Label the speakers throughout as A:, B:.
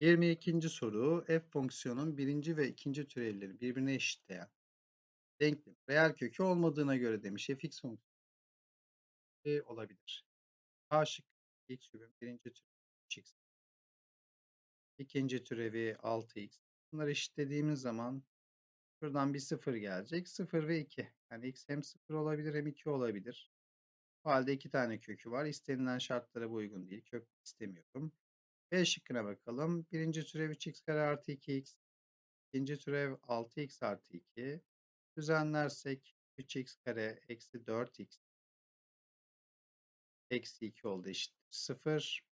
A: 22. soru f fonksiyonun birinci ve ikinci türevleri birbirine eşitleyen denklem reel kökü olmadığına göre demiş fx fonksiyonu e olabilir. A şıkkı x küpün birinci türevi 3x. İkinci türevi 6x. Bunları eşitlediğimiz zaman şuradan bir sıfır gelecek. 0 ve 2. Yani x hem 0 olabilir hem 2 olabilir. O halde iki tane kökü var. İstenilen şartlara bu uygun değil. Kök istemiyorum. B şıkkına bakalım. Birinci türev 3x kare artı 2x. İkinci türev 6x artı 2. Düzenlersek 3x kare eksi 4x eksi 2 oldu eşittir 0.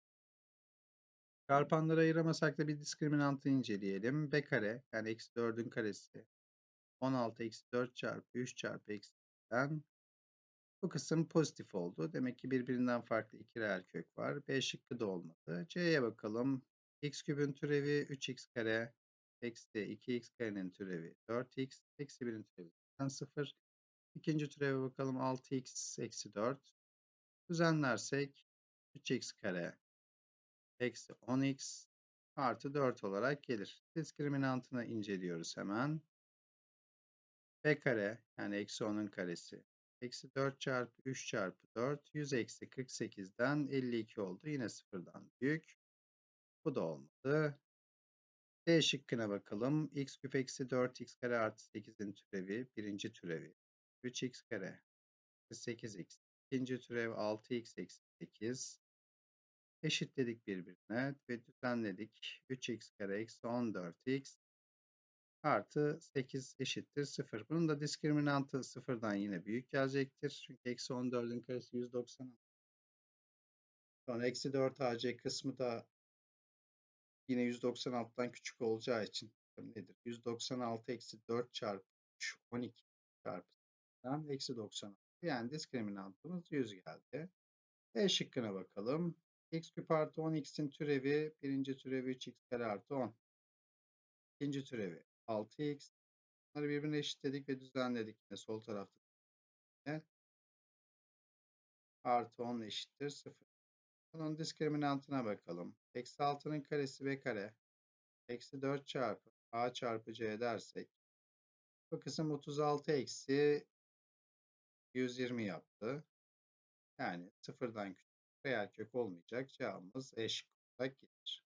A: Çarpanları ayıramasak da bir diskriminantı inceleyelim. b kare yani eksi 4'ün karesi 16 eksi 4 çarpı 3 çarpı eksi 2'den bu kısım pozitif oldu. Demek ki birbirinden farklı iki reel kök var. B şıkkı da olmadı. C'ye bakalım. x küpün türevi 3x kare eksi 2x karenin türevi 4x eksi 1'in türevi 0. İkinci türeve bakalım 6x eksi 4. Düzenlersek 3x kare eksi 10x artı 4 olarak gelir. Diskriminantını inceliyoruz hemen. b kare yani eksi 10'un karesi Eksi 4 çarpı 3 çarpı 4. 100 eksi 48'den 52 oldu. Yine sıfırdan büyük. Bu da olmadı. D şıkkına bakalım. x küp eksi 4x kare artı 8'in türevi. Birinci türevi. 3x kare. 8x. İkinci türev 6x eksi 8. Eşitledik birbirine ve düzenledik. 3x kare eksi 14x artı 8 eşittir 0. Bunun da diskriminantı sıfırdan yine büyük gelecektir. Çünkü eksi 14'ün karesi 190. Sonra eksi 4 AC kısmı da yine 196'dan küçük olacağı için nedir? 196 eksi 4 çarpı 3 12 çarpı eksi 96. Yani diskriminantımız 100 geldi. E şıkkına bakalım. x küp artı 10x'in türevi birinci türevi 3x kare artı 10. İkinci türevi 6x. Bunları birbirine eşitledik ve düzenledik. Yine sol tarafta. Artı 10 eşittir 0. Bunun diskriminantına bakalım. Eksi 6'nın karesi b kare. Eksi 4 çarpı a çarpı c dersek. Bu kısım 36 eksi 120 yaptı. Yani sıfırdan küçük reel kök olmayacak. Cevabımız E şıkkı olarak gelir.